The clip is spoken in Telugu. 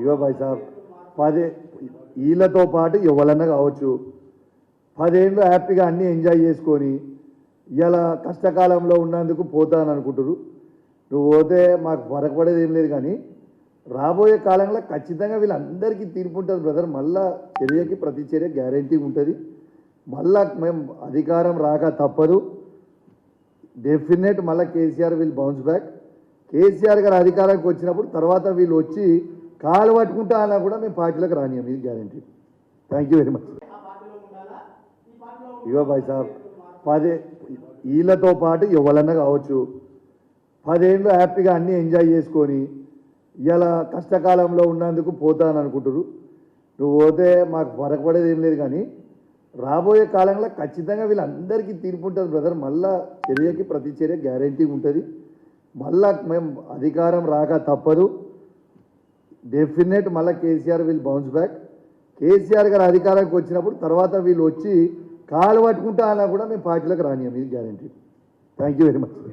ఇగో భాయ్ సాబ్ పదే వీళ్ళతో పాటు ఎవరన్నా కావచ్చు. పదేళ్ళు హ్యాపీగా అన్నీ ఎంజాయ్ చేసుకొని ఇలా కష్టకాలంలో ఉన్నందుకు పోతాను అనుకుంటారు నువ్వు పోతే మాకు వరకపడేది ఏం లేదు కానీ రాబోయే కాలంలో ఖచ్చితంగా వీళ్ళందరికీ తీర్పు ఉంటుంది బ్రదర్. మళ్ళా చర్యకి ప్రతి చర్య గ్యారంటీ ఉంటుంది. మళ్ళా మేము అధికారం రాక తప్పదు. డెఫినెట్ మళ్ళీ KCR will bounce back KCR garu అధికారానికి వచ్చినప్పుడు తర్వాత వీళ్ళు వచ్చి కాలు పట్టుకుంటా అన్నా కూడా మేము పార్టీలకు రానియం ఇది guarantee thank you very much ఇగో భాయ్ సాబ్ పదే వీళ్ళతో పాటు ఎవరన్నా కావచ్చు పదేళ్ళు హ్యాపీగా అన్నీ ఎంజాయ్ చేసుకొని ఇలా కష్టకాలంలో ఉన్నందుకు పోతాను అనుకుంటారు నువ్వు పోతే మాకు వరకపడేది ఏం లేదు కానీ రాబోయే కాలంలో ఖచ్చితంగా వీళ్ళందరికీ తీర్పు ఉంటుంది బ్రదర్ మళ్ళా చర్యకి ప్రతి చర్య గ్యారంటీ ఉంటుంది. మళ్ళా మేము అధికారం రాక తప్పదు. డెఫినెట్ మళ్ళీ కేసీఆర్ వీళ్ళు బౌన్స్ బ్యాక్ కేసీఆర్ గారు అధికారానికి వచ్చినప్పుడు తర్వాత వీళ్ళు వచ్చి కాలు పట్టుకుంటా అన్నా కూడా మేము పార్టీలకు రానియం ఇది guarantee thank you very much